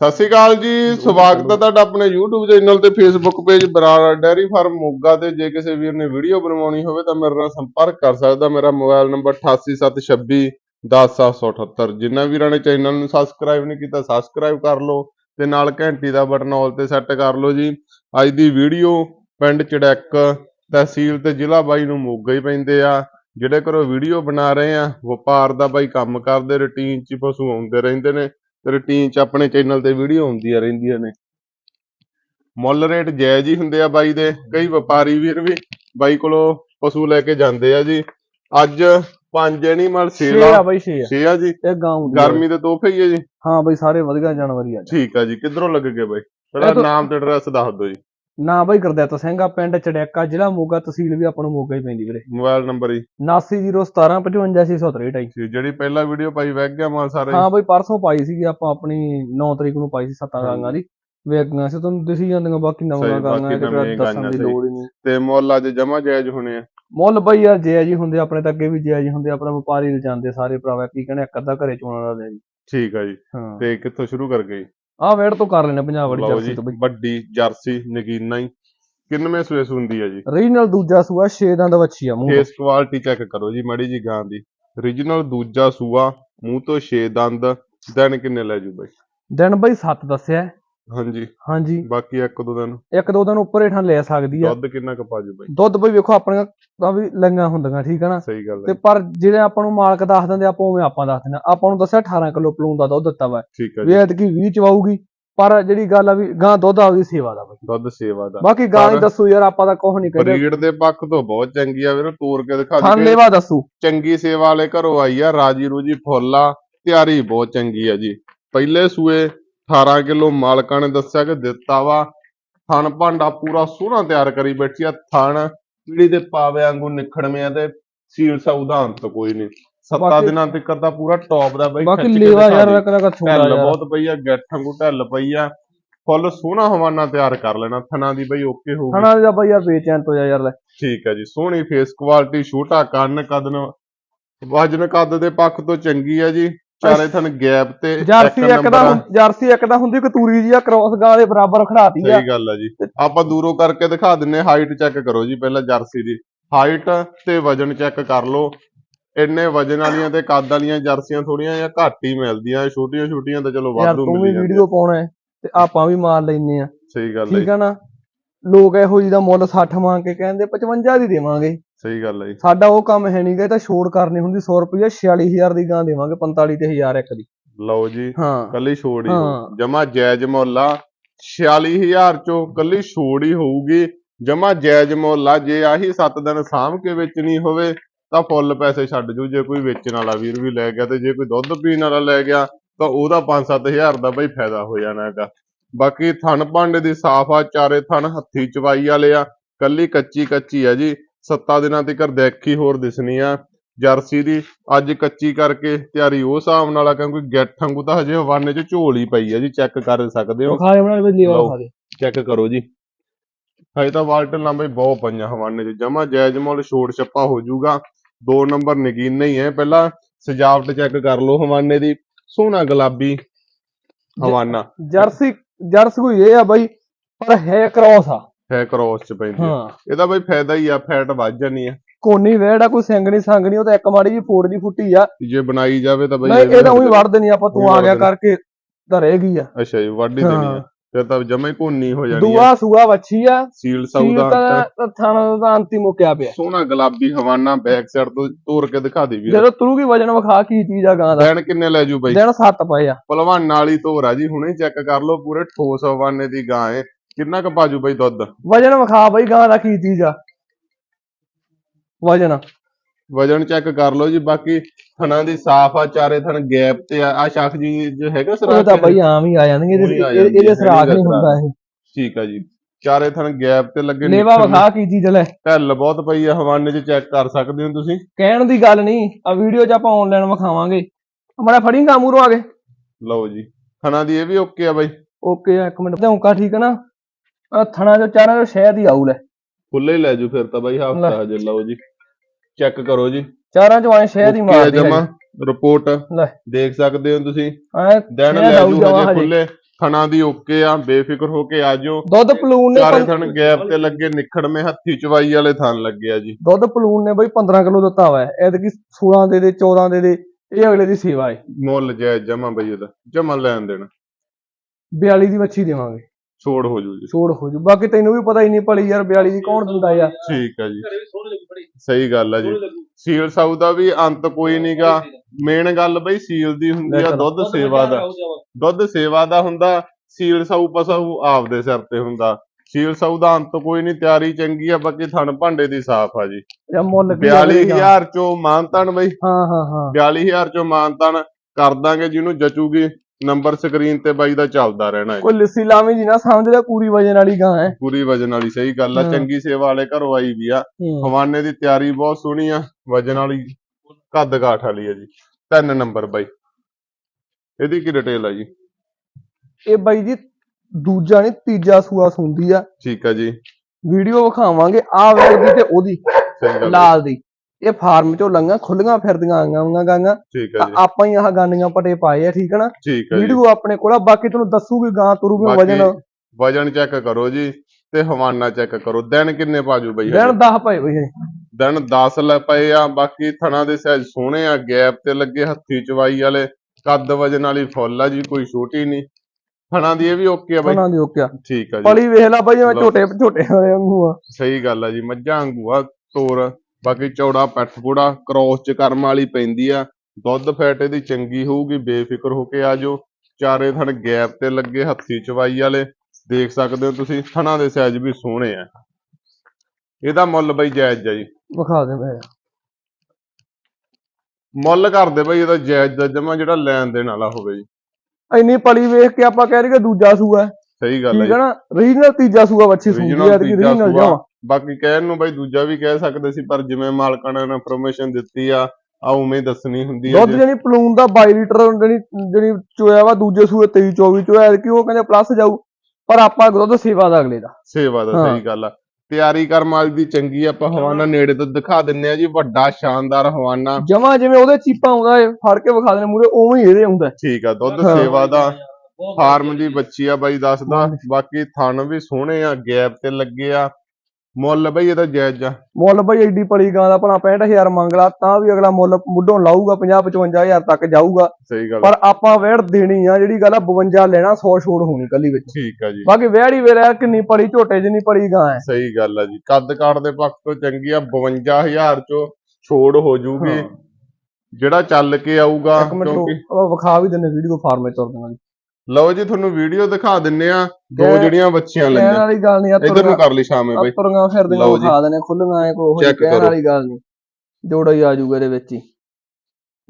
ਸਤਿ ਸ਼੍ਰੀ ਅਕਾਲ ਜੀ ਸਵਾਗਤ ਹੈ ਤੁਹਾਡਾ ਆਪਣੇ YouTube ਚੈਨਲ ਤੇ Facebook page Brar dairy farm Moga ਤੇ। ਜੇ ਕਿਸੇ ਵੀਰ ਨੇ ਵੀਡੀਓ ਬਣਵਾਉਣੀ ਹੋਵੇ ਤਾਂ ਮੇਰੇ ਨਾਲ ਸੰਪਰਕ ਕਰ ਸਕਦਾ। ਮੇਰਾ ਮੋਬਾਈਲ ਨੰਬਰ 8876 10778 ਜਿਨ੍ਹਾਂ ਵੀਰਾਂ ਨੇ ਚੈਨਲ ਨੂੰ ਸਬਸਕ੍ਰਾਈਬ ਨਹੀਂ ਕੀਤਾ ਸਬਸਕ੍ਰਾਈਬ ਕਰ ਲਓ ਤੇ ਨਾਲ ਘੰਟੀ ਦਾ ਬਟਨ ਆਲ ਤੇ ਸੈੱਟ ਕਰ ਲਓ ਜੀ। ਅੱਜ ਦੀ ਵੀਡੀਓ ਪਿੰਡ ਚੜੈਕ ਤਹਿਸੀਲ ਤੇ ਜ਼ਿਲ੍ਹਾ ਬਾਈ ਨੂੰ ਮੋਗਾ ਹੀ ਪੈਂਦੇ ਆ। ਜਿਹੜੇ ਘਰੋਂ ਵੀਡੀਓ ਬਣਾ ਰਹੇ ਆ ਵਪਾਰ ਦਾ ਬਾਈ ਕੰਮ ਕਰਦੇ ਰੁਟੀਨ 'ਚ ਪਸ਼ੂ ਆਉਂਦੇ ਰਹਿੰਦੇ ਨੇ। ਰੁਟੀਨ 'ਚ ਆਪਣੇ ਚੈਨਲ ਤੇ ਵੀਡੀਓ ਆਉਂਦੀਆਂ ਰਹਿੰਦੀਆਂ ਨੇ। ਮੁੱਲ ਰੇਟ ਜਾਇਜ਼ ਹੀ ਹੁੰਦੇ ਆ ਬਾਈ ਦੇ ਕਈ ਵਪਾਰੀ ਵੀਰ ਵੀ ਬਾਈ ਕੋਲੋਂ ਪਸ਼ੂ ਲੈ ਕੇ ਜਾਂਦੇ ਆ ਜੀ। ਅੱਜ ਪੰਜ ਐਨੀਮਲ ਸੇਲ ਛੇ ਆ ਆ ਬਈ ਛੇ ਆ। ਛੇ ਆ ਜੀ। ਇਹ ਗਾਉਂ। ਗਰਮੀ ਦੇ ਤੋਹਫੇ ਹੀ ਆ ਜੀ। ਹਾਂ ਬਈ ਸਾਰੇ ਵਧੀਆ ਜਾਨਵਰ ਹੀ ਆ। ਠੀਕ ਆ ਜੀ ਕਿੱਧਰੋਂ ਲੱਗ ਗਏ ਬਾਈ? ਪਹਿਲਾਂ ਇਹ ਤਾਂ- ਨਾਮ ਤੇ ਐਡਰੈਸ ਦੱਸ ਦਿਓ ਜੀ। ਨਾ ਬਈ ਗੁਰਦਿੱਤ ਸਿੰਘ ਆ ਪਿੰਡ ਚੜੈਕਾ ਜ਼ਿਲ੍ਹਾ ਮੋਗਾ ਤਹਿਸੀਲ ਵੀ ਆਪਾਂ ਨੂੰ ਮੋਗਾ ਹੀ ਪੈਂਦੀ ਵੀਰੇ। ਮੋਬਾਈਲ ਨੰਬਰ ਜੀ। 7901755663 ਜੀ, ਜਿਹੜੀ ਪਹਿਲਾ ਵੀਡੀਓ ਪਾਈ ਵੈਗ ਗਿਆ ਮਾਲ ਸਾਰੇ? ਹਾਂ ਬਈ ਪਰਸੋਂ ਪਾਈ ਸੀਗੀ ਆਪਾਂ ਆਪਣੀ 9 ਤਰੀਕ ਨੂੰ ਪਾਈ ਸੀ ਸੱਤਾਂ ਗਾਂਗਾਂ ਦੀ। ਵੇਗੀਆਂ ਸੀ ਤੁਹਾਨੂੰ ਦਿਸੀ ਜਾਂਦੀਆਂ ਬਾਕੀ ਨਵਾਂ ਗਾਂਗਾਂ ਕਿਹੜਾ ਦੱਸਣ ਦੀ। ਲੋੜ ਹੀ ਨਹੀਂ। ਤੇ ਮੁੱਲ ਅੱਜ ਜਮਾ ਜਾਇਜ਼ ਹੋਣੇ ਆ? ਮੁੱਲ ਬਈ ਯਾਰ ਜੈ ਜੀ ਹੁੰਦੇ ਆਪਣੇ ਤਾਂ ਅੱਗੇ ਵੀ ਜੈ ਜੀ ਹੁੰਦੇ ਆਪਣਾ ਵਪਾਰੀ ਲਿਜਾਂਦੇ ਸਾਰੇ ਭਰਾਵਾ ਕੀ ਕਹਿੰਦੇ ਇੱਕ ਅੱਧਾ ਘਰੇ ਚੋਣਾਂ ਦਾ ਲੈ ਜੀ ਠੀਕ ਆ ਜੀ। ਹਾਂ। ਤੇ ਕਿੱਥੋਂ ਸ਼ੁਰੂ ਕਰ ਗਏ ਆਹ ਵੇੜ ਤੋਂ ਕਰ ਲੈਣੇ ਪੰਜਾਬ ਵਾਲੀ ਲਓ ਜਰਸੀ ਜੀ ਤੋਂ ਬਈ। ਵੱਡੀ ਜਰਸੀ ਨਗੀਨਾ ਹੀ। ਕਿੰਨਵੇਂ ਸੂਏ ਹੁੰਦੀ ਆ ਜੀ? ਰੀਜਨਲ ਦੂਜਾ ਸੂਆ 6 ਦੰਦ ਵੱਛੀ ਆ ਮੂੰਹ ਫੇਸ ਕੁਆਲਿਟੀ ਚੈੱਕ ਕਰੋ ਜੀ ਮੜੀ ਜੀ ਗਾਂ ਦੀ। Origignal ਦੂਜਾ ਸੂਆ ਮੂੰਹ ਤੋਂ 6 ਦੰਦ। ਦਿਨ ਕਿੰਨੇ ਲੈ ਜੂ ਬਾਈ? ਦਿਨ ਬਈ 7 ਦੱਸਿਆ। ਹੈ। ਹਾਂਜੀ। ਹਾਂਜੀ। ਬਾਕੀ ਇੱਕ ਦੋ ਦਿਨ। ਇੱਕ ਦੋ ਦਿਨ ਉੱਪਰ ਹੇਠਾਂ ਲੈ ਸਕਦੀ ਆ। ਦੁੱਧ ਕਿੰਨਾ ਕੁ ਪਾ ਜੂ ਬਾਈ? ਦੁੱਧ ਬਈ ਵੇਖੋ ਆਪਣੀਆਂ ਤਾਂ ਵੀ ਲੰਗਾ ਹੁੰਦੀਆਂ ਠੀਕ ਹੈ ਨਾ? ਸਹੀ ਗੱਲ ਤੇ ਹੈ ਪਰ ਜਿਹੜੇ ਆਪਾਂ ਨੂੰ ਮਾਲਕ ਦੱਸ ਦਿੰਦੇ ਆਪਾਂ ਉਵੇਂ ਆਪਾਂ ਦੱਸ ਦਿੰਦੇ ਹਾਂ। ਆਪਾਂ ਨੂੰ ਦੱਸਿਆ 18 ਕਿਲੋ ਪਲੂਣ ਦਾ ਦੁੱਧ ਦਿੱਤਾ ਵਾ। ਠੀਕ ਹੈ ਵੀ ਜੀ। ਐਤਕੀ 20 ਚਵਾਊਗੀ ਪਰ ਜਿਹੜੀ ਗੱਲ ਆ ਵੀ ਗਾਂ ਦੁੱਧ ਆਪਦੀ ਸੇਵਾ ਦਾ ਬਈ। ਦੁੱਧ ਸੇਵਾ ਦਾ। ਬਾਕੀ ਗਾਂ ਹੀ ਪਰ- ਦੱਸੂ ਯਾਰ ਆਪਾਂ ਤਾਂ ਕੁਝ ਨਹੀਂ ਕਹਿੰਦੇ। ਬਰੀਡ ਦੇ ਪੱਖ ਤੋਂ ਬਹੁਤ ਚੰਗੀ ਆ ਵੀਰ ਤੋਰ ਕੇ ਦਿਖਾ ਦੇ ਲੇਵਾ ਦੱਸੂ। ਚੰਗੀ ਸੇਵਾ ਵਾਲੇ ਘਰੋਂ ਆਈ ਆ ਰਾਜੀ ਰੂਜੀ ਫੁੱਲ ਆ ਤਿਆਰੀ ਬਹੁਤ ਚੰਗੀ ਆ ਜੀ। ਪਹਿਲੇ ਸੂਏ 18 ਕਿਲੋ ਮਾਲਕਾਂ ਨੇ ਦੱਸਿਆ ਕਿ ਦਿੱਤਾ ਵਾ। ਥਣ ਭਾਂਡਾ ਪੂਰਾ ਸੋਹਣਾ ਤਿਆਰ ਕਰੀ ਬੈਠੀ ਆ। ਥਣ ਪੀੜੀ ਦੇ ਪਾਵੇ ਵਾਂਗੂ ਨਿਖੜਵੇਂ ਆ ਤੇ ਸੀਲ ਸੌਦਾ ਅੰਤ ਕੋਈ ਨਹੀਂ ਸੱਤਾਂ ਦਿਨਾਂ ਤੱਕ ਤਾਂ ਪੂਰਾ ਟੌਪ ਦਾ ਬਈ ਬਾਕੀ ਲੇਵਾ ਯਾਰ ਦੇ। ਰਕ ਰਕ ਯਾਰ। ਬਹੁਤ ਪਈ ਆ ਗੱਠਾਂ ਕੋ ਢੱਲ ਪਈ ਆ। ਫੁੱਲ ਸੋਹਣਾ ਹਵਾਨਾ ਤਿਆਰ ਕਰ ਲੈਣਾ। ਥਣਾ ਦੀ ਬਈ ਓਕੇ ਹੋਊਗੀ ਥਣਾ ਦਾ ਬਈ ਯਾਰ ਬੇਚੈਨ ਤੋਂ ਯਾਰ ਲੈ। ਠੀਕ ਹੈ ਜੀ ਸੋਹਣੀ ਫੇਸ ਕੁਆਲਿਟੀ ਛੋਟਾ ਕੰਨ ਕਦਨ ਵਜਨ ਕੱਦ ਦੇ ਪੱਖ ਤੋਂ ਚੰਗੀ ਆ ਜੀ। ਚਾਰੇ ਥਣ ਗੈਪ ਤੇ ਜਰਸੀ ਇੱਕ ਦਾ। ਜਰਸੀ ਇੱਕ ਦਾ ਹੁੰਦੀ ਕਤੂਰੀ ਜੀ ਆ ਕ੍ਰੋਸ ਗਾਂ ਦੇ ਬਰਾਬਰ ਖੜਾਤੀ ਆ। ਸਹੀ ਗੱਲ ਆ ਜੀ। ਆਪਾਂ ਦੂਰੋਂ ਕਰਕੇ ਦਿਖਾ ਦਿੰਨੇ ਹਾਈਟ ਚੈੱਕ ਕਰੋ ਜੀ ਪਹਿਲਾਂ ਜਰਸੀ ਦੀ। ਹਾਈਟ ਤੇ ਵਜਨ ਚੈੱਕ ਕਰ ਲਓ। ਇੰਨੇ ਵਜਨ ਵਾਲੀਆਂ ਤੇ ਕੱਦ ਵਾਲੀਆਂ ਜਰਸੀਆਂ ਥੋੜੀਆਂ ਜਿਹਾ ਘੱਟ ਹੀ ਮਿਲਦੀਆਂ ਛੋਟੀਆਂ ਛੋਟੀਆਂ ਤਾਂ ਚਲੋ ਯਾਰ ਵਾਧੂ ਤੂੰ ਵੀ ਮਿਲ ਜਾਂਦੀਆਂ ਵੀਡੀਓ ਪਾਉਣਾ ਹੈ ਤੇ ਆਪਾਂ ਵੀ ਮਾਰ ਲੈਨੇ ਆ ਸਹੀ ਗੱਲ ਹੈ ਠੀਕ ਆ ਨਾ? ਲੋਕ ਇਹੋ ਜੀ ਦਾ ਮੁੱਲ 60 ਮੰਗ ਕੇ ਕਹਿੰਦੇ 55 ਦੀ ਦੇਵਾਂਗੇ। ਸਹੀ ਗੱਲ ਹੈ ਜੀ। ਸਾਡਾ ਉਹ ਕੰਮ ਹੈ ਨਹੀਂਗਾ ਇਹ ਤਾਂ ਛੋੜ ਕਰਨੀ ਹੁੰਦੀ 100 ਰੁਪਏ 46000 ਦੀ ਗਾਂ ਦੇਵਾਂਗੇ 45 ਤੇ 1000 ਇੱਕ ਦੀ। ਲਓ ਜੀ ਹਾਂ। ਕੱਲੀ ਛੋੜ ਹੀ ਹਾਂ। ਜਮਾ ਜਾਇਜ਼ ਮੁੱਲ ਆ 46000 ਚੋਂ ਕੱਲੀ ਛੋੜ ਹੀ ਹੋਊਗੀ। ਜਮਾ ਜਾਇਜ਼ ਮੁੱਲ ਆ ਜੇ ਆਹੀ 7 ਦਿਨ ਸਾਂਭ ਕੇ ਵੇਚਣੀ ਹੋਵੇ ਤਾਂ ਫੁੱਲ ਪੈਸੇ ਛੱਡ ਜੂ। ਜੇ ਕੋਈ ਵੇਚਣ ਵਾਲਾ ਵੀਰ ਵੀ ਲੈ ਗਿਆ ਤੇ ਜੇ ਕੋਈ ਦੁੱਧ ਪੀਣ ਵਾਲਾ ਲੈ ਗਿਆ ਤਾਂ ਉਹਦਾ 5-7000 ਦਾ ਬਈ ਫਾਇਦਾ ਹੋ ਜਾਣਾ ਹੈਗਾ। ਬਾਕੀ ਥਣ ਭਾਂਡੇ ਦੀ ਸਾਫ਼ ਆ ਚਾਰੇ ਥਣ ਹੱਥੀ ਚਵਾਈ ਵਾਲੇ ਆ ਕੱਲੀ ਕੱਚੀ ਕੱਚੀ ਆ ਜੀ। ਸੱਤਾਂ ਦਿਨਾਂ ਤੱਕ ਦੇਖੀ ਹੋਰ ਦਿਸਣੀ ਆ। ਜਰਸੀ ਦੀ ਅੱਜ ਕੱਚੀ ਕਰਕੇ ਤਿਆਰੀ ਉਹ ਹਿਸਾਬ ਨਾਲ ਆ ਕਿਉਂਕਿ ਗਿੱਠ ਵਾਂਗੂ ਤਾਂ ਹਜੇ ਹਵਾਨੇ 'ਚ ਝੋਲ ਹੀ ਪਈ ਆ ਜੀ ਚੈੱਕ ਕਰ ਸਕਦੇ ਹੋ। ਖਾਲੇ ਬਣਾ ਲੈ ਲੇਵਾ। ਖਾ ਦੇ ਚੈੱਕ ਕਰੋ ਜੀ। ਹਜੇ ਤਾਂ ਵਾਲਟਨ ਲਾਂਬੇ ਬਹੁਤ ਪਈਆਂ ਹਵਾਨੇ 'ਚ। ਜਮਾ ਜਾਇਜ਼ ਮੁੱਲ ਛੋੜ ਛੱਪਾ ਹੋ ਜਾਊਗਾ। ਦੋ ਨੰਬਰ ਨਗੀਨਾ ਹੀ ਹੈ। ਪਹਿਲਾਂ ਸਜਾਵਟ ਚੈੱਕ ਕਰ ਲਓ ਹਵਾਨੇ ਦੀ। ਸੋਹਣਾ ਗੁਲਾਬੀ ਹਵਾਨਾ। ਜਰਸੀ ਜਰਸੀ ਕੋਈ ਇਹ ਆ ਬਾਈ ਪਰ ਹੈ ਕ੍ਰੋਸ ਆ। ਹੈ ਕ੍ਰੋਸ 'ਚ ਪੈਂਦੀ ਆ। ਹਾਂ। ਇਹਦਾ ਬਈ ਫਾਇਦਾ ਹੀ ਆ ਫੈਟ ਵੱਧ ਜਾਣੀ ਆ। ਕੋਨੀ ਵੇੜ ਆ ਕੋਈ ਸਿੰਘ ਨਹੀਂ ਸੰਗ ਨਹੀਂ ਉਹ ਤਾਂ ਇੱਕ ਮਾੜੀ ਜੀ ਫੋੜ ਦੀ ਫੁੱਟੀ ਆ। ਜੇ ਬਣਾਈ ਜਾਵੇ ਤਾਂ ਬਈ ਨਹੀਂ ਇਹ ਤਾਂ ਉਹੀ ਨਾਲ- ਵੜ ਦੇਣੀ ਆਪਾਂ ਤੂੰ ਆ ਗਿਆ ਕਰਕੇ ਧਰੇਗੀ ਆ। ਅੱਛਾ ਜੀ ਵਾਢੀ ਦੇਣੀ ਆ। ਹਾਂ। ਫਿਰ ਤਾਂ ਜਮਾ ਹੀ ਭੁੰਨੀ ਹੋ ਜਾਣੀ ਆ। ਦੂਆ ਸੂਆ ਵੱਛੀ ਆ। ਸੀਲ ਸੀਲ ਸੌਦਾ ਤਾਂ ਥਣ ਦਾ ਅੰਤੀ ਮੁੱਕਿਆ ਪਿਆ। ਸੋਹਣਾ ਗੁਲਾਬੀ ਹਵਾਨਾ ਬੈਕ ਸਾਈਡ ਤੋਂ ਤੋੜ ਕੇ ਦਿਖਾ ਦੇ ਵੀਰ। ਜਦੋਂ ਤਰੂਗੀ ਵਜਨ ਵਿਖਾ ਕੀ ਚੀਜ਼ ਆ ਗਾਂ ਦਾ। ਬੈਣ ਕਿੰਨੇ ਲੈ ਜੂ ਬਾਈ? ਦਿਨ ਸੱਤ ਪਏ ਆ। ਪਹਿਲਵਾਨ ਵਾਲੀ ਧੋਰ ਆ ਜੀ ਹੁਣੇ ਚੈੱਕ ਕਰ ਲਓ ਪੂਰੇ ਠੋਸ ਹਵਾਨੇ ਦੀ ਗਾਂ ਏ। ਕਿੰਨਾ ਕੁ ਬਾਜੂ ਬਾਈ ਦੁੱਧ? ਵਜਨ ਵਿਖਾ ਬਈ ਗਾਂ ਦਾ ਕੀ ਚੀਜ਼ ਆ। ਵਜਨ। ਵਜਨ ਚੈੱਕ ਕਰ ਲਓ ਜੀ ਬਾਕੀ ਥਣਾ ਦੀ ਸਾਫ਼ ਆ ਚਾਰੇ ਥਣ ਗੈਪ ਤੇ ਆ ਸ਼ੱਕ ਜੀ ਜੋ ਹੈਗਾ ਉਹ ਸਰਾਖ ਤਾਂ ਬਈ ਆਮ ਹੀ ਆ ਜਾਣਗੇ ਇਹਦੇ- ਉਹੀ ਆ ਇਹਦੇ ਜਾਂਦੀ ਇਹਦੇ ਹੈ, ਸਰਾਗ ਨਹੀਂ ਹੁੰਦਾ ਇਹ। ਠੀਕ ਆ ਜੀ। ਚਾਰੇ ਥਣ ਗੈਪ ਤੇ ਲੱਗੇ ਲੇਵਾ ਨਿੱਖਰ ਵਿਖਾ ਕੀ ਚੀਜ਼ ਲੈ। ਢਿੱਲ ਬਹੁਤ ਪਈ ਆ ਹਵਾਨੇ 'ਚ ਚੈੱਕ ਕਰ ਸਕਦੇ ਹੋ ਤੁਸੀਂ। ਕਹਿਣ ਦੀ ਗੱਲ ਨਹੀਂ ਆ ਵੀਡੀਓ 'ਚ ਆਪਾਂ ਆਨਲਾਈਨ ਵਿਖਾਵਾਂਗੇ। ਮੜਾ ਫੜੀ ਮੂਰੋਂ ਆ ਗਏ ਲਓ ਜੀ। ਥਣਾ ਦੀ ਇਹ ਵੀ ਓਕੇ ਆ ਬਾਈ। ਓਕੇ ਆ, ਇੱਕ ਮਿੰਟ। ਧੌਂਕਾ ਠੀਕ ਹੈ ਨਾ? ਆ ਥਣਾ ਜੋ ਚਾਰਾਂ ਜੋ ਸ਼ਹਿਦ ਹੀ ਆਊ ਲੈ ਖੁੱਲੇ ਹੀ ਲੈ ਜੂ ਫਿਰ ਤਾਂ ਬਾਈ ਹਫਤਾ ਹਜੇ ਲਓ ਜੀ। ਚੈੱਕ ਕਰੋ ਜੀ। ਚਾਰਾਂ ਚੋਂ ਐ ਸ਼ਹਿਦ ਹੀ ਮਾਰਦੀ ਜਮਾ। ਰਿਪੋਰਟ ਲੈ। ਦੇਖ ਸਕਦੇ ਹੋ ਤੁਸੀਂ। ਐ ਦਿਨ ਲੈ ਜੂ ਹਜੇ। ਖੁੱਲੇ ਥਣਾ ਦੀ ਓਕੇ ਆ ਬੇਫਿਕਰ ਹੋ ਕੇ ਆ ਜਾਓ। ਦੁੱਧ ਪਲੂਨ ਨੇ ਚਾਰੇ ਥਣ ਗੈਪ ਤੇ ਲੱਗੇ ਨਿਖੜਵੇਂ ਹੱਥੀ ਚਵਾਈ ਵਾਲੇ ਥਣ ਲੱਗੇ ਆ ਜੀ। ਦੁੱਧ ਪਲੂਨ ਨੇ ਬਈ 15 ਕਿਲੋ ਦਿੱਤਾ ਹੋਇਆ ਹੈ ਐਤਕੀ 16 ਦੇ ਦੇ 14 ਦੇ ਦੇ ਇਹ ਅਗਲੇ ਦੀ ਸੇਵਾ ਹੈ ਮੁੱਲ ਜਾਇਜ਼ ਜਮਾ ਬਈ ਇਹਦਾ। ਜਮਾ ਲੈਣ ਦੇਣ। 42 ਦੀ ਮੱਛੀ ਦੇਵਾਂਗੇ। ਛੋੜ ਹੋ ਜੂ ਜੀ। ਛੋੜ ਹੋ ਜੂ ਬਾਕੀ ਤੈਨੂੰ ਵੀ ਪਤਾ ਹੀ ਨਹੀਂ ਭਲੀ ਯਾਰ 42 ਦੀ ਕੌਣ ਦਿੰਦਾ ਯਾਰ ਠੀਕ ਆ ਜੀ। ਸਹੀ ਗੱਲ ਆ ਜੀ। ਸੀਲ ਸਾਊ ਦਾ ਵੀ ਅੰਤ ਕੋਈ ਨਹੀਂਗਾ ਮੇਨ ਗੱਲ ਬਈ ਸੀਲ ਦੀ ਹੁੰਦੀ ਆ ਦੁੱਧ ਸੇਵਾ ਦਾ। ਦੁੱਧ ਸੇਵਾ ਦਾ। ਹੁੰਦਾ ਸੀਲ ਸਾਊ ਪਸਾਊ ਆਪਦੇ ਸਿਰ ਤੇ ਹੁੰਦਾ। ਸੀਲ ਸਾਊ ਦਾ ਅੰਤ ਕੋਈ ਨਹੀਂ ਤਿਆਰੀ ਚੰਗੀ ਆ ਬਾਕੀ ਥਣ ਭਾਂਡੇ ਦੀ ਸਾਫ਼ ਆ ਜੀ। ਜਾਂ ਮੁੱਲ ਕੀ ਆ ਬਈ? 42000 ਚੋਂ ਮਾਨਤਾਨ ਬਈ। ਹਾਂ ਹਾਂ ਹਾਂ। 42000 ਚੋਂ ਮਾਨਤਾਨ ਕਰ ਦਾਂਗੇ ਜਿਹਨੂੰ ਜਚੂਗੀ। ਨੰਬਰ ਸਕਰੀਨ ਤੇ ਬਾਈ ਦਾ ਚੱਲਦਾ ਰਹਿਣਾ ਹੈ। ਕੋਈ ਲਿੱਸੀ ਲਾਵੀਂ ਜੀ ਨਾ ਸਮਝ ਲੈ ਪੂਰੀ ਵਜਨ ਵਾਲੀ ਗਾਂ ਹੈ। ਪੂਰੀ ਵਜਨ ਵਾਲੀ ਸਹੀ ਗੱਲ ਆ। ਚੰਗੀ ਸੇਵਾ ਵਾਲੇ ਘਰੋਂ ਆਈ ਵੀ ਆ। ਹਵਾਨੇ ਦੀ ਤਿਆਰੀ ਬਹੁਤ ਸੋਹਣੀ ਆ। ਵਜਨ ਵਾਲੀ ਕੱਦ ਕਾਠ ਵਾਲੀ ਆ ਜੀ। ਤਿੰਨ ਨੰਬਰ ਬਾਈ। ਇਹਦੀ ਕੀ ਡਿਟੇਲ ਆ ਜੀ? ਇਹ ਬਾਈ ਜੀ ਦੂਜਾ ਨਹੀਂ ਤੀਜਾ ਸੂਆ ਸੁੰਦੀ ਆ। ਠੀਕ ਆ ਜੀ। ਵੀਡੀਓ ਵਿਖਾਵਾਂਗੇ ਆ ਵੈਲ ਦੀ ਤੇ ਉਹਦੀ। ਲਾਲ ਦੀ। ਇਹ ਫਾਰਮ ਚੋਂ ਲੰਗਾ ਖੁੱਲੀਆਂ ਫਿਰਦੀਆਂ ਆਈਆਂ ਆਈਆਂ ਗਾਂਆਂ ਠੀਕ ਆ ਜੀ। ਆਪਾਂ ਹੀ ਆਹ ਗਾਨੀਆਂ ਪਟੇ ਪਾਏ ਆ ਠੀਕ ਹੈ ਨਾ? ਠੀਕ ਆ ਵੀਡੀਓ ਆਪਣੇ ਕੋਲ ਆ ਬਾਕੀ ਤੁਹਾਨੂੰ ਦੱਸੂਗੀ ਗਾਂ ਬਾਕੀ ਵਜਨ। ਵਜਨ ਚੈੱਕ ਕਰੋ ਜੀ ਤੇ ਹਵਾਨਾ ਚੈੱਕ ਕਰੋ। ਦਿਨ ਕਿੰਨੇ ਪਾਜੂ ਬਈ? ਦਿਨ 10 ਪਏ ਹੋਏ। ਦਿਨ 10 ਲੈ ਪਏ ਆ ਬਾਕੀ ਥਣਾ ਦੇ ਸਾਈਜ਼ ਸੋਹਣੇ ਆ ਗੈਪ ਤੇ ਲੱਗੇ ਹੱਥੀ ਚਵਾਈ ਵਾਲੇ। ਕੱਦ ਵਜਨ ਵਾਲੀ ਫੁੱਲ ਆ ਜੀ ਕੋਈ ਛੋਟੀ ਨਹੀਂ। ਥਣਾ ਦੀ ਇਹ ਵੀ ਓਕੇ ਆ ਬਾਈ। ਉਹਨਾਂ ਦੀ ਓਕਿਆ ਠੀਕ ਆ ਜੀ। ਪਲੀ ਵੇਖ ਲੈ ਬਾਈ ਲਓ। ਝੋਟੇ ਝੋਟੇ ਹੋਏ ਵਾਂਗੂ ਆ। ਸਹੀ ਗੱਲ ਆ ਜੀ ਮੱਝਾਂ ਵਾਂਗੂ ਆ ਤੋਰ। ਬਾਕੀ ਚੌੜਾ ਪੈਠ ਪੂੜਾ ਕ੍ਰੋਸ ਚ ਕਰਮ ਵਾਲੀ ਪੈਂਦੀ ਆ ਦੁੱਧ ਫੈਟ ਇਹਦੀ ਚੰਗੀ ਹੋਊਗੀ ਬੇਫਿਕਰ ਹੋ ਕੇ ਆ ਜਾਓ। ਚਾਰੇ ਥਣ ਗੈਪ ਤੇ ਲੱਗੇ ਹੱਥੀ ਚਵਾਈ ਵਾਲੇ ਦੇਖ ਸਕਦੇ ਹੋ ਤੁਸੀਂ ਥਣਾ ਦੇ ਸਾਈਜ਼ ਵੀ ਸੋਹਣੇ ਆ। ਇਹਦਾ ਮੁੱਲ ਬਈ ਜਾਇਜ਼ ਆ ਜੀ। ਵਿਖਾ ਦੇ ਮੈਂ ਮੁੱਲ ਕਰਦੇ ਬਈ ਇਹਦਾ ਜਾਇਜ਼ ਦਾ ਜਮਾ ਜਿਹੜਾ ਲੈਣ ਦੇਣ ਵਾਲਾ ਹੋਵੇ ਜੀ। ਇੰਨੀ ਪਲੀ ਵੇਖ ਕੇ ਆਪਾਂ ਕਹਿ ਰਹੀਏ ਦੂਜਾ ਸੂਆ ਹੈ। ਸਹੀ ਗੱਲ ਆ ਠੀਕ ਹੈ ਨਾ? ਰੀਜਨਲ ਤੀਜਾ ਸੂਆ ਬੱਚੀ Original ਹੈ ਰੀਜਨਲ। ਜਾਵਾ ਬਾਕੀ ਕਹਿਣ ਨੂੰ ਬਈ ਦੂਜਾ ਵੀ ਕਹਿ ਸਕਦੇ ਸੀ ਪਰ ਜਿਵੇਂ ਮਾਲਕਾਂ ਨੇ ਇਨਫੋਰਮੇਸ਼ਨ ਦਿੱਤੀ ਆ ਆ ਉਵੇਂ ਹੀ ਦੱਸਣੀ ਹੁੰਦੀ ਆ ਦੁੱਧ ਜੀ। ਜਣੀ ਪਲੂਨ ਦਾ 22 ਲੀਟਰ ਜਣੀ ਜਣੀ ਚੋਇਆ ਵਾ ਦੂਜੇ ਸੂਏ 23 24 ਚੋਇਆ ਕਿ ਉਹ ਕਹਿੰਦੇ ਪਲੱਸ ਜਾਊ ਪਰ ਆਪਾਂ ਦੁੱਧ ਸੇਵਾ ਦਾ ਅਗਲੇ ਦਾ ਸੇਵਾ ਦਾ ਹਾਂ। ਸਹੀ ਗੱਲ ਆ ਤਿਆਰੀ ਕਰਮ ਵਾਲੀ ਦੀ ਚੰਗੀ ਆ, ਆਪਾਂ ਹਵਾਨਾ ਨੇੜੇ ਤੋਂ ਦਿਖਾ ਦਿੰਨੇ ਆ ਜੀ ਵੱਡਾ ਸ਼ਾਨਦਾਰ ਹਵਾਨਾ ਜਮਾ ਜਿਵੇਂ ਉਹਦੇ ਚੀਪਾ ਆਉਂਦਾ ਹੈ ਫੜ ਕੇ ਵਿਖਾ ਦੇਣੇ ਮੂਰੇ ਉਵੇਂ ਹੀ ਇਹਦੇ ਆਉਂਦਾ ਹੈ। ਠੀਕ ਆ ਦੁੱਧ ਹਾਂ। ਸੇਵਾ ਦਾ ਫਾਰਮ ਦੀ ਬੱਚੀ ਆ ਬਾਈ ਦੱਸਦਾ ਬਾਕੀ ਥਣ ਵੀ ਸੋਹਣੇ ਆ ਗੈਪ ਤੇ ਲੱਗੇ ਆ ਮੁੱਲ ਬਈ ਇਹਦਾ ਜਾਇਜ਼ ਆ। ਮੁੱਲ ਬਈ ਐਡੀ ਪਲੀ ਗਾਂ ਦਾ ਭਲਾ 65000 ਮੰਗਲਾ ਤਾਂ ਵੀ ਅਗਲਾ ਮੁੱਲ ਮੁੱਢੋਂ ਲਾਊਗਾ 50 55000 ਤੱਕ ਜਾਊਗਾ। ਸਹੀ ਗੱਲ। ਪਰ ਆਪਾਂ ਵੇੜ ਦੇਣੀ ਆ ਜਿਹੜੀ ਗੱਲ ਆ 52 ਲੈਣਾ 100 ਛੋੜ ਹੋਣੀ ਕੱਲੀ ਵਿੱਚ। ਠੀਕ ਆ ਜੀ। ਬਾਕੀ ਵਿਹੜੀ ਵੇਰਾ ਕਿੰਨੀ ਪਲੀ ਝੋਟੇ ਜਿੰਨੀ ਪਲੀ ਗਾਂ ਹੈ ਸਹੀ ਗੱਲ ਆ ਜੀ। ਕੱਦ ਕਾਠ ਦੇ ਪੱਖ ਤੋਂ ਚੰਗੀ ਆ 52000 ਚੋਂ ਛੋੜ ਹੋ ਜੂਗੀ। ਹਾਂ। ਜਿਹੜਾ ਚੱਲ ਕੇ ਆਊਗਾ ਕਿਉਂਕਿ ਉਹ ਵਿਖਾ ਵੀ ਦਿੰਨੇ ਵੀਡੀਓ ਫਾਰਮੇ ਤੁਰ ਦਾਂਗੇ ਲਓ ਜੀ ਤੁਹਾਨੂੰ ਵੀਡੀਓ ਦਿਖਾ ਦਿੰਨੇ ਆ ਦੋ ਜਿਹੜੀਆਂ ਬੱਚੀਆਂ ਲਈਆਂ। ਵਾਲੀ ਗੱਲ ਨਹੀਂ ਆ ਇਧਰ ਨੂੰ ਕਰ ਲਈ ਸ਼ਾਮੇ ਬਈ। ਤੁਰੀਆਂ ਫਿਰਦੀਆਂ ਜੀ। ਵਿਖਾ ਦੇਣੇ ਖੁੱਲੀਆਂ ਐ ਕੋਈ Check ਕਹਿਣ। ਵਾਲੀ ਗੱਲ ਨਹੀਂ। ਜੋੜਾ ਹੀ ਆ ਜਾਊਗਾ ਇਹਦੇ ਵਿੱਚ ਹੀ।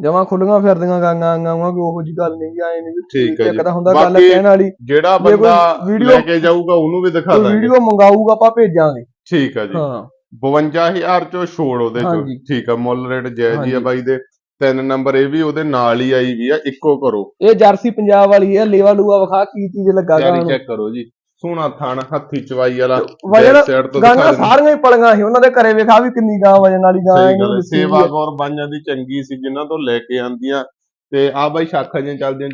ਜਮਾਂ ਖੁੱਲੀਆਂ ਫਿਰਦੀਆਂ ਗਾਂਗਾ ਆਂਗਾ ਕਿ ਉਹੋ ਜੀ ਗੱਲ ਨਹੀਂ ਆਏ ਨਹੀਂ ਠੀਕ ਹੈ ਜੀ। ਤਾਂ ਹੁੰਦਾ ਗੱਲ ਕਹਿਣ ਵਾਲੀ। ਜਿਹੜਾ ਜੇ ਕੋਈ ਬੰਦਾ ਲੈ ਕੇ ਜਾਊਗਾ ਉਹਨੂੰ ਵੀ ਦਿਖਾ ਕੋਈ ਦਾਂਗੇ। ਵੀਡੀਓ ਮੰਗਾਊਗਾ ਆਪਾਂ ਭੇਜਾਂਗੇ। ਠੀਕ ਆ ਜੀ। ਹਾਂ। 52000 ਚੋਂ ਛੋੜ ਉਹਦੇ ਚੋਂ। ਠੀਕ ਆ ਮੁੱਲ ਰੇਟ ਜਾਇਜ਼ ਹੀ ਆ। ਬਾਈ ਦੇ। ਤਿੰਨ ਨੰਬਰ ਇਹ ਵੀ ਉਹਦੇ ਨਾਲ ਹੀ ਆਈ ਵੀ ਆ ਇੱਕੋ ਕਰੋ ਇਹ ਜਰਸੀ ਪੰਜਾਬ ਵਾਲੀ ਹੈ ਲੇਵਾ ਲੂਆ ਵਿਖਾ ਕੀ ਚੀਜ਼ ਲੱਗਾ ਗਾਂ ਨੂੰ ਚੈੱਕ ਕਰੋ ਜੀ। ਸੋਹਣਾ ਥਣ ਹੱਥੀ ਚਵਾਈ ਵਾਲਾ ਵਜਨ side ਤੋਂ ਗਾਂਗਾ ਦਿਖਾ ਦਿੰਦੇ। ਸਾਰੀਆਂ ਹੀ ਪਲੀਆਂ ਸੀ ਉਹਨਾਂ ਦੇ ਘਰੇ ਵੇਖਾ ਵੀ ਕਿੰਨੀ ਗਾਂ ਵਜਨ ਵਾਲੀ ਗਾਂ ਸਹੀ ਇਹਨੂੰ ਗੱਲ ਹੈ ਦਿੱਤੀ ਸੇਵਾ ਹੈ। ਗੌਰ ਬਾਈਆਂ ਦੀ ਚੰਗੀ ਸੀ ਜਿਨ੍ਹਾਂ ਤੋਂ ਲੈ ਕੇ ਆਂਦੀਆਂ। ਤੇ ਆ ਬਾਈ ਸ਼ਾਖਾਂ ਜਿਹੀਆਂ ਚੱਲਦੀਆਂ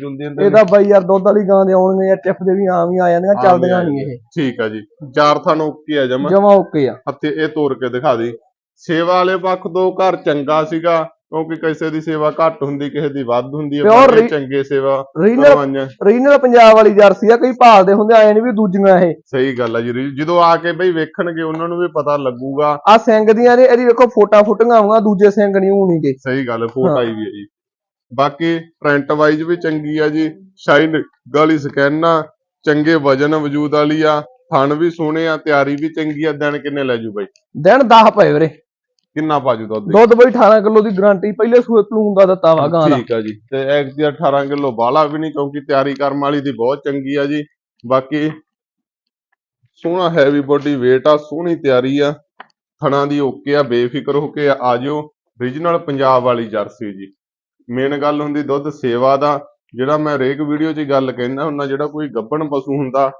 ਇਹ ਤਾਂ ਬਾਈ ਯਾਰ ਦੁੱਧ ਵਾਲੀ ਗਾਂ ਦੇ ਆਉਣਗੇ ਜਾਂ ਟਿਪ ਦੇ ਵੀ ਆਮ ਹੀ ਆ ਜਾਂਦੀਆਂ ਆਮ ਹੀ ਚੱਲਦੀਆਂ ਆ ਨਹੀਂ ਇਹ। ਠੀਕ ਆ ਜੀ। ਚਾਰ ਥਣ ਓਕੇ ਆ ਜਮਾ। ਜਮਾ ਓਕੇ ਆ। ਹੱਥੇ ਇਹ ਤੋੜ ਕੇ ਦਿਖਾ ਦੇ। ਸੇਵਾ ਵਾਲੇ ਪੱਖ ਤੋਂ ਘਰ ਚੰਗਾ ਸੀਗਾ। ਕਿਉਂਕਿ ਕਿਸੇ ਦੀ ਸੇਵਾ ਘੱਟ ਹੁੰਦੀ ਕਿਸੇ ਦੀ ਵੱਧ ਹੁੰਦੀ ਹੈ Pure ਚੰਗੇ ਸੇਵਾ ਰੀਜਨਲ ਕਰਵਾਈਆਂ ਰੀਜਨਲ ਪੰਜਾਬ ਵਾਲੀ ਜਰਸੀ ਆ ਕਈ ਭਾਲਦੇ ਹੁੰਦੇ ਆਏ ਨਹੀਂ ਵੀ ਦੂਜੀਆਂ ਇਹ। ਸਹੀ ਗੱਲ ਆ ਜੀ ਰੀ- ਜਦੋਂ ਆ ਕੇ ਬਈ ਵੇਖਣਗੇ ਉਹਨਾਂ ਨੂੰ ਵੀ ਪਤਾ ਲੱਗੂਗਾ। ਆ ਸਿੰਘ ਦੀਆਂ ਨੇ ਇਹਦੀ ਵੇਖੋ ਫੋਟਾ ਫੁੱਟੀਆਂ ਆਉਂਗਾ ਦੂਜੇ ਸਿੰਘ ਨਹੀਂ ਹੋਣਗੇ ਸਹੀ ਗੱਲ ਫੋਟ ਹਾਂ। ਆਈ ਵੀ ਹੈ ਜੀ। ਬਾਕੀ ਪ੍ਰਿੰਟ ਵਾਈਜ਼ ਵੀ ਚੰਗੀ ਆ ਜੀ ਸ਼ਾਈਨ ਗਾਲੀ ਸਕੈਨਾ ਚੰਗੇ ਵਜਨ ਵਜੂਦ ਵਾਲੀ ਆ ਥਣ ਵੀ ਸੋਹਣੇ ਆ ਤਿਆਰੀ ਵੀ ਚੰਗੀ ਆ ਦਿਨ ਕਿੰਨੇ ਲੈ ਜੂ ਬਾਈ? ਦਿਨ 10 ਪਏ ਵੀਰੇ। ਕਿੰਨਾ ਪਾਜੂ ਦੁੱਧ? ਦੁੱਧ ਬਈ 18 ਕਿਲੋ ਦੀ ਗਾਰੰਟੀ ਪਹਿਲੇ ਸੂਏ ਪਲੂਨ ਦਾ ਦਿੱਤਾ ਵਾ ਗਾਂ ਦਾ। ਠੀਕ ਆ ਜੀ ਤੇ ਐਕ ਦੀ 18 ਕਿਲੋ ਬਾਲਾ ਵੀ ਨਹੀਂ ਕਿਉਂਕਿ ਤਿਆਰੀ ਕਰਮ ਵਾਲੀ ਦੀ ਬਹੁਤ ਚੰਗੀ ਆ ਜੀ। ਬਾਕੀ ਸੋਹਣਾ ਹੈਵੀ ਬੋਡੀ weight ਆ ਸੋਹਣੀ ਤਿਆਰੀ ਆ। ਥਣਾ ਦੀ ਓਕੇ ਆ ਬੇਫਿਕਰ ਹੋ ਕੇ ਆ ਜਿਓ ਰੀਜਨਲ ਪੰਜਾਬ ਵਾਲੀ ਜਰਸੀ ਜੀ। ਮੇਨ ਗੱਲ ਹੁੰਦੀ ਦੁੱਧ ਸੇਵਾ ਦਾ। ਜਿਹੜਾ ਮੈਂ ਹਰੇਕ ਵੀਡੀਓ 'ਚ ਗੱਲ ਕਹਿੰਦਾ ਹੁੰਦਾ ਜਿਹੜਾ ਕੋਈ ਗੱਭਣ ਪਸ਼ੂ ਹੁੰਦਾ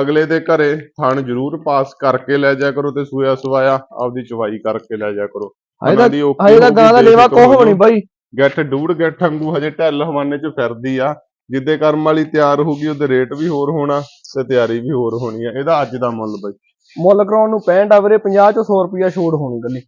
ਅਗਲੇ ਦੇ ਘਰੇ ਥਣ ਜ਼ਰੂਰ ਪਾਸ ਕਰਕੇ ਲੈ ਜਾ ਕਰੋ ਤੇ ਸੂਇਆ ਸਵਾਇਆ ਆਪਦੀ ਚਵਾਈ ਕਰਕੇ ਲੈ ਜਾ ਕਰੋ। ਗਾਂ ਦਾ ਲੇਵਾ ਕੋਹ। ਬਾਈ। ਗੱਠ ਡੂੜ ਗੱਠ ਵਾਂਗੂ ਹਜੇ ਢਿੱਲ ਹਵਾਨੇ 'ਚ ਫਿਰਦੀ ਆ। ਜਿੱਦੇ ਕਰਮ ਵਾਲੀ ਤਿਆਰ ਹੋਊਗੀ ਉਹਦੇ ਰੇਟ ਵੀ ਹੋਰ ਹੋਣਾ ਤੇ ਤਿਆਰੀ ਵੀ ਹੋਰ ਹੋਣੀ ਆ। ਇਹਦਾ ਅੱਜ ਦਾ ਮੁੱਲ ਬਾਈ। ਮੁੱਲ ਕਰਾਉਣ ਨੂੰ 65 ਆ ਵੀਰੇ 50 ਚੋਂ 100 ਰੁਪਿਆ ਛੋੜ ਹੋਣੀ ਗੱਲੀ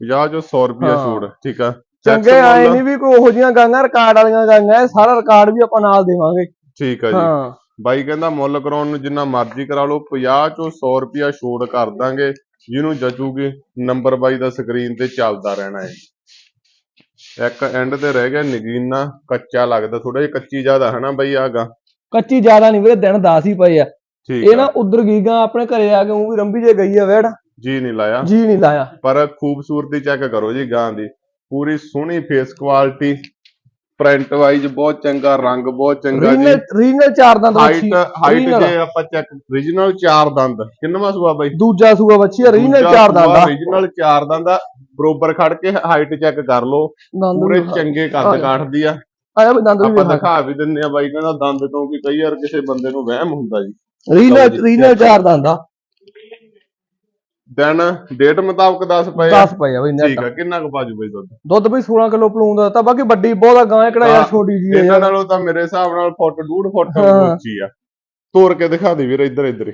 50 ਚੋਂ 100 ਰੁਪਿਆ। ਛੋੜ ਠੀਕ ਆ। ਚੰਗੇ ਆਏ ਨਹੀਂ ਵੀ ਕੋਈ ਉਹੋ ਜੀਆਂ ਗਾਂਗਾ ਰਿਕਾਰਡ ਵਾਲੀਆਂ ਗਾਂਗਾ ਇਹ ਸਾਰਾ ਰਿਕਾਰਡ ਵੀ ਆਪਾਂ ਨਾਲ ਦੇਵਾਂਗੇ। ਠੀਕ ਆ ਜੀ। ਹਾਂ। ਬਾਈ ਕਹਿੰਦਾ ਮੁੱਲ ਕਰਾਉਣ ਨੂੰ ਜਿੰਨਾ ਮਰਜ਼ੀ ਕਰਾ ਲਓ 50 ਚੋਂ 100 ਰੁਪਿਆ ਛੋੜ ਕਰ ਦਾਂਗੇ ਜਿਹਨੂੰ ਜਚੂਗੀ ਨੰਬਰ ਬਾਈ ਦਾ ਸਕਰੀਨ ਤੇ ਚੱਲਦਾ ਰਹਿਣਾ ਹੈ ਇੱਕ ਐਂਡ ਤੇ ਰਹਿ ਗਿਆ ਨਗੀਨਾ ਕੱਚਾ ਲੱਗਦਾ ਥੋੜਾ ਜਿਹਾ ਕੱਚੀ ਜ਼ਿਆਦਾ ਹੈ ਨਾ ਬਾਈ ਆਗਾ ਕੱਚੀ ਜ਼ਿਆਦਾ ਨਹੀਂ ਵੀਰੇ ਦਿਨ 10 ਹੀ ਪਏ ਆ। ਇਹ ਨਾ ਉਧਰ ਗਈ ਗਾਂ ਆਪਣੇ ਘਰੇ ਆ ਕੇ ਉਹ ਵੀ ਰੰਬੀ ਜੇ ਗਈ ਆ ਵੇੜ। ਜੀ ਨਹੀਂ ਲਾਇਆ। ਜੀ ਨਹੀਂ ਲਾਇਆ। ਪਰ ਖੂਬਸੂਰਤੀ ਚੈੱਕ ਕਰੋ ਜੀ ਗਾਂ ਦੀ। ਪੂਰੀ ਸੋਹਣੀ ਫੇਸ ਕੁਆਲਿਟੀ ਪ੍ਰਿੰਟ ਵਾਈਜ਼ ਬਹੁਤ ਚੰਗਾ ਰੰਗ ਬਹੁਤ ਚੰਗਾ ਜੀ। ਰੀਨਲ ਚਾਰ ਦੰਦ ਹਾਈਟ ਹਾਈਟ। ਜੇ ਆਪਾਂ ਚੈੱਕ origignal ਚਾਰ ਦੰਦ। ਕਿੰਨਵਾ ਸੂਆ ਬਾਈ? ਦੂਜਾ ਸੂਆ ਬੱਚੀ ਆ ਰੀਨਲ ਚਾਰ ਦੰਦ ਆ। origignal ਚਾਰ ਦੰਦ ਆ। ਬਰੋਬਰ ਖੜ ਕੇ ਹਾਈਟ ਚੈੱਕ ਕਰ ਲਓ। ਪੂਰੇ ਚੰਗੇ ਕੱਦ। ਕਾਠਦੀ ਆ। ਆਇਆ ਦੰਦ ਵੀ ਦਿਖਾ ਵੀ ਦਿੰਨੇ ਆ ਬਾਈ ਕਹਿੰਦਾ ਦੰਦ ਤੋਂ ਕਿ ਕਈ ਵਾਰ ਕਿਸੇ ਬੰਦੇ ਨੂੰ ਵਹਿਮ ਹੁੰਦਾ ਜੀ। ਜੀ, ਰੀਨਲ ਚਾਰ ਦੰਦ ਆ। ਦਿਨ ਡੇਟ ਮੁਤਾਬਕ 10 ਪਏ ਆ। 10 ਪਏ ਆ ਬਈ ਠੀਕ ਆ ਕਿੰਨਾ ਕੁ ਬਾਜੂ ਬਾਈ ਦੁੱਧ? ਦੁੱਧ ਬਈ 16 ਕਿਲੋ ਪਲੂਣ ਦਾ ਤਾਂ ਬਾਕੀ ਵੱਡੀ ਬਹੁਤ ਆ ਗਾਂ ਇਹ ਕਿਹੜਾ ਯਾਰ ਹਾਂ, ਛੋਟੀ ਜੀ ਇਹਨਾਂ ਨਾਲੋਂ ਤਾਂ ਮੇਰੇ ਹਿਸਾਬ ਨਾਲ ਫੁੱਟ ਡੂਢ ਫੁੱਟ ਹਾਂ। ਉੱਚੀ ਆ। ਤੋੜ ਕੇ ਦਿਖਾ ਦੇ ਵੀਰ ਇੱਧਰ ਇੱਧਰ ਹੀ।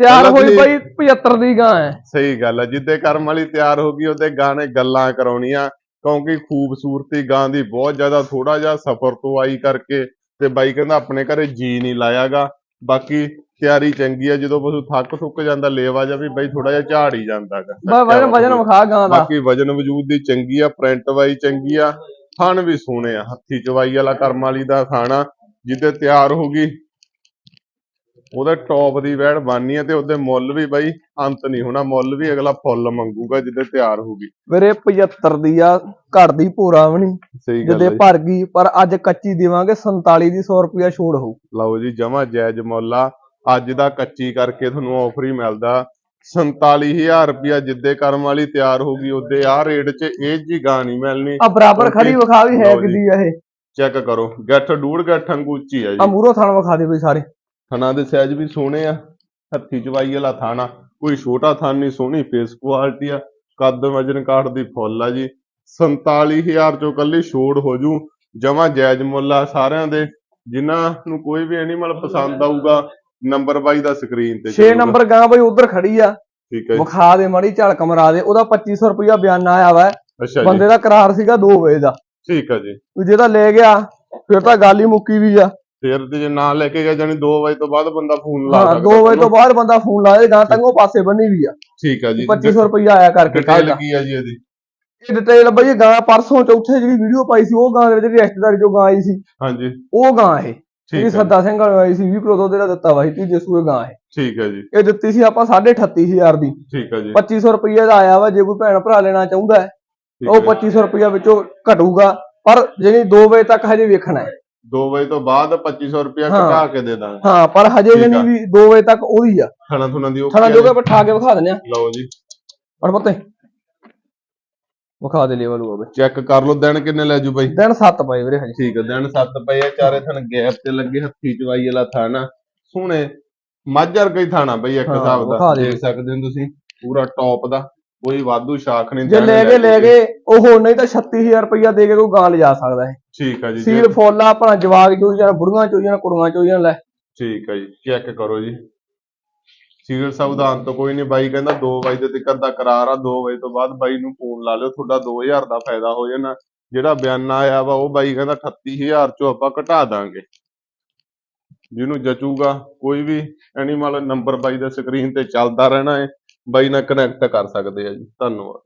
ਤਿਆਰ ਹੋਈ ਬਈ 75 ਦੀ ਗਾਂ ਹੈ। ਸਹੀ ਗੱਲ ਆ ਜਿੱਦੇ ਕਰਮ ਵਾਲੀ ਤਿਆਰ ਹੋ ਗਈ ਉਹਦੇ ਗਾਣੇ ਗੱਲਾਂ ਕਰਾਉਣੀਆਂ ਕਿਉਂਕਿ ਖੂਬਸੂਰਤੀ ਗਾਂ ਦੀ ਬਹੁਤ ਜ਼ਿਆਦਾ ਥੋੜਾ ਜਿਹਾ ਸਫ਼ਰ ਤੋਂ ਆਈ ਕਰਕੇ ਤੇ ਬਾਈ ਕਹਿੰਦਾ ਆਪਣੇ ਘਰੇ ਜੀ ਨਹੀਂ ਲਾਇਆਗਾ। ਬਾਕੀ ਤਿਆਰੀ ਚੰਗੀ ਆ ਜਦੋਂ ਪਸ਼ੂ ਥੱਕ ਥੁੱਕ ਜਾਂਦਾ ਲੇਵਾ ਜਾਂ ਵੀ ਬਾਈ ਥੋੜਾ ਜਿਹਾ ਝਾੜ ਹੀ ਜਾਂਦਾਗਾ ਬਸ ਵਜਨ ਵਜਨ ਵਿਖਾ ਗਾਂ ਦਾ। ਬਾਕੀ ਵਜਨ ਵਜੂਦ ਦੀ ਚੰਗੀ ਆ ਪ੍ਰਿੰਟ ਵਾਈ ਚੰਗੀ ਆ ਥਣ ਵੀ ਸੋਹਣੇ ਆ। ਹੱਥੀ ਚਵਾਈ ਵਾਲਾ ਕਰਮ ਵਾਲੀ ਦਾ ਖਾਣਾ ਜਿੱਦੇ ਤਿਆਰ ਹੋ ਗਈ ਉਹਦੇ ਟੌਪ ਦੀ ਵੈੜ ਬਾਨੀ ਆ ਤੇ ਉਹਦੇ ਮੁੱਲ ਵੀ ਬਾਈ ਅੰਤ ਨਹੀਂ ਹੋਣਾ ਮੁੱਲ ਵੀ ਅਗਲਾ ਫੁੱਲ ਮੰਗੂਗਾ ਜਿੱਦੇ ਤਿਆਰ ਹੋਊਗੀ ਵੀਰੇ 75 ਦੀ ਆ ਘਰ ਦੀ ਭੋਰਾ ਵੀ ਨਹੀਂ ਜਦੇ ਹੈ। ਭਰ ਗਈ ਪਰ ਅੱਜ ਕੱਚੀ ਦੇਵਾਂਗੇ 47 ਦੀ 100 ਰੁਪਿਆ ਛੋੜ ਹੋਊ। ਲਓ ਜੀ ਜਮਾ ਜਾਇਜ਼ ਮੁੱਲ ਆ। ਅੱਜ ਦਾ ਕੱਚੀ ਕਰਕੇ ਤੁਹਾਨੂੰ ਆਫਰ ਹੀ ਮਿਲਦਾ। 47000 ਰੁਪਿਆ ਜਿੱਦੇ ਕਰਮ ਵਾਲੀ ਤਿਆਰ ਹੋਊਗੀ ਉਹਦੇ ਆ ਰੇਟ 'ਚ ਇਹ ਜੀ ਗਾਂ ਨਹੀਂ ਮਿਲਣੀ। ਆ ਬਰਾਬਰ ਖੜੀ ਵਿਖਾ ਵੀ ਹੈ। ਕਿਦੀ ਆ ਇਹ। ਚੈੱਕ ਕਰੋ ਗੱਠ ਡੂੜ ਗੱਠ ਅੰਗੂਚੀ ਆ ਆ ਜੀ ਮੂਰੋ ਥਣ ਵਿਖਾ ਦੇ ਬਈ ਸਾਰੇ। ਥਣਾ ਦੇ ਸਾਈਜ਼ ਵੀ ਸੋਹਣੇ ਆ ਹੱਥੀ ਚਵਾਈ ਵਾਲਾ ਥਾਣਾ ਕੋਈ ਛੋਟਾ ਥਣ ਨਹੀਂ ਸੋਹਣੀ ਫੇਸ ਕੁਆਲਿਟੀ ਆ ਕੱਦ ਵਜਨ ਕਾਠ ਦੀ ਫੁੱਲ ਆ ਜੀ। 47000 ਚੋਂ ਕੱਲੀ ਛੋੜ ਹੋ ਜੂ ਜਮਾ ਜਾਇਜ਼ ਮੁੱਲ ਆ ਸਾਰਿਆਂ ਦੇ ਜਿਨ੍ਹਾਂ ਨੂੰ ਕੋਈ ਵੀ ਐਨੀਮਲ ਪਸੰਦ ਆਊਗਾ ਨੰਬਰ ਬਾਈ ਦਾ ਸਕਰੀਨ ਤੇ 6 ਚੱਲੂਗਾ। ਨੰਬਰ ਗਾਂ ਬਈ ਉਧਰ ਖੜੀ ਆ। ਠੀਕ ਹੈ ਵਿਖਾ ਦੇ ਮੜੀ ਝਲਕ ਮਰਾ ਦੇ ਉਹਦਾ 2500 ਰੁਪਿਆ ਬਿਆਨ ਆਇਆ ਵਾ। ਅੱਛਾ ਬੰਦੇ ਦਾ ਕਰਾਰ ਸੀਗਾ 2 ਵਜੇ ਦਾ। ਠੀਕ ਹੈ ਜੀ। ਜੇ ਤਾਂ ਲੈ ਗਿਆ ਫਿਰ ਤਾਂ ਗੱਲ ਹੀ ਮੁੱਕੀ ਵੀ ਆ। ਫੇਰ ਜੇ ਨਾ ਲੈ ਕੇ ਗਿਆ ਜਾਨੀ 2 ਵਜੇ ਤੋਂ ਬਾਅਦ ਬੰਦਾ ਫੋਨ ਲਾ ਹਾਂ ਸਕਦਾ। 2 ਵਜੇ ਤੋਂ ਬਾਅਦ ਬੰਦਾ ਫੋਨ ਲਾਏ ਗਾਂ ਤੰਗੋ ਪਾਸੇ ਬੰਨੀ ਵੀ ਆ। ਠੀਕ ਹੈ ਜੀ 2500 ਰੁਪਿਆ ਆਇਆ ਕਰਕੇ ਕੱਲ ਦਾ। ਕੀ ਆ ਜੀ ਇਹਦੀ? ਇਹ ਡਿਟੇਲ ਬਈ ਗਾਂ ਪਰਸੋਂ ਚੌਥੇ ਜਿਹੜੀ ਵੀਡੀਓ ਪਾਈ ਸੀ ਉਹ ਗਾਂ ਦੇ ਵਿੱਚ ਰਿਸ਼ਤੇਦਾਰੀ ਚੋਂ ਗਾਂ ਆਈ ਸੀ। ਹਾਂਜੀ। ਉਹ ਗਾਂ ਇਹ। ਜਿਹੜੀ ਸੱਦਾ ਸਿੰਘ ਵਾਲੀ ਆਈ ਸੀ 20 ਕਿਲੋ ਦੁੱਧ ਦਾ ਦਿੱਤਾ ਵਾ ਸੀ ਤੀਜੇ ਸੂਏ ਗਾਂ ਇਹ। ਠੀਕ ਹੈ ਜੀ। ਇਹ ਦਿੱਤੀ ਸੀ ਆਪਾਂ 38500 ਦੀ। ਠੀਕ ਹੈ ਜੀ। 2500 ਰੁਪਏ ਦਾ ਆਇਆ ਵਾ ਜੇ ਕੋਈ ਭੈਣ ਭਰਾ ਲੈਣਾ ਚਾਹੁੰਦਾ ਉਹ ਹੈ। 2500 ਰੁਪਏ ਵਿੱਚੋਂ ਘਟੂਗਾ ਪਰ ਜਿਹੜੀ 2 ਵਜੇ ਤੱਕ ਹਜੇ ਵੇਖਣਾ ਹੈ। 2 ਵਜੇ ਤੋਂ ਬਾਅਦ 2500 ਰੁਪਇਆ ਹਾਂ। ਘਟਾ ਕੇ ਦੇ ਦਾਂਗੇ। ਹਾਂ ਪਰ ਹਜੇ ਠੀਕ ਆ। ਜਿਹੜੀ ਵੀ 2 ਵਜੇ ਤੱਕ ਉਹਦੀ ਆ। ਖਾਣਾ ਥੁਣਾ ਦੀ ਥਣਾ ਆ? ਜੋਗੇ ਬਿਠਾ ਕੇ ਵਿਖਾ ਦਿੰਦੇ ਆ। ਲਓ ਜੀ। ਪੜ ਪੱਤੇ ਵਿਖਾ ਦੇ ਲੈਵਲ ਹੋਵੇ ਚੈੱਕ ਕਰ ਲਓ ਦਿਨ ਕਿੰਨੇ ਲੈ ਜੂ ਬਾਈ? ਦਿਨ 7 ਪਏ ਵੀਰੇ ਹਜੇ। ਠੀਕ ਹੈ ਦਿਨ 7 ਪਏ ਆ ਚਾਰੇ ਥਣ ਗੈਪ ਤੇ ਲੱਗੇ ਹੱਥੀ ਚਵਾਈ ਵਾਲਾ ਥਾਣਾ। ਸੋਹਣੇ ਮਾਝਰ ਕਈ ਥਾਣਾ ਬਈ ਇੱਕ ਹਾਂ, ਹਿਸਾਬ ਦਾ। ਵਿਖਾ ਦੇ। ਦੇਖ ਸਕਦੇ ਹੋ ਤੁਸੀਂ ਪੂਰਾ ਟੌਪ ਦਾ। ਕੋਈ ਵਾਧੂ ਸ਼ਾਖ ਨਹੀਂ ਜੇ ਲੈ ਕੇ ਲੈ। ਗਏ ਉਹ ਨਹੀਂ ਤਾਂ 36000 ਰੁਪਇਆ ਦੇ ਕੇ ਕੋਈ ਗਾਂ ਲਿਜਾ ਸਕਦਾ ਹੈ। ਠੀਕ ਹੈ ਜੀ ਸੀਲ ਫੁੱਲ ਆ ਆਪਣਾ ਜਵਾਗ ਚੋਈ ਜਾਣ ਬੁੜੀਆਂ ਚੋਈ ਜਾਣ ਕੁੜੀਆਂ ਚੋਈ ਜਾਣ ਲੈ। ਠੀਕ ਹੈ ਜੀ ਚੈੱਕ ਕਰੋ ਜੀ। ਸੀਰੀਅਲ ਸਾਵਧਾਨ ਤੋਂ ਕੋਈ ਨਹੀਂ ਬਾਈ ਕਹਿੰਦਾ 2 ਵਜੇ ਦੇ ਤੱਕ ਦਾ ਕਰਾਰ ਆ 2 ਵਜੇ ਤੋਂ ਬਾਅਦ ਬਾਈ ਨੂੰ ਫੋਨ ਲਾ ਲਿਓ ਤੁਹਾਡਾ 2000 ਦਾ ਫਾਇਦਾ ਹੋ ਜਾਣਾ। ਜਿਹੜਾ ਬਿਆਨਾ ਆਇਆ ਵਾ ਉਹ ਬਾਈ ਕਹਿੰਦਾ 38000 ਚੋਂ ਆਪਾਂ ਘਟਾ ਦਾਂਗੇ। ਜਿਹਨੂੰ ਜਚੂਗਾ ਕੋਈ ਵੀ ਐਨੀਮਲ ਨੰਬਰ ਬਾਈ ਦਾ ਸਕਰੀਨ ਤੇ ਚੱਲਦਾ ਰਹਿਣਾ ਹੈ ਬਾਈ ਨਾਲ ਕਨੈਕਟ ਕਰ ਸਕਦੇ ਆ ਜੀ। ਧੰਨਵਾਦ।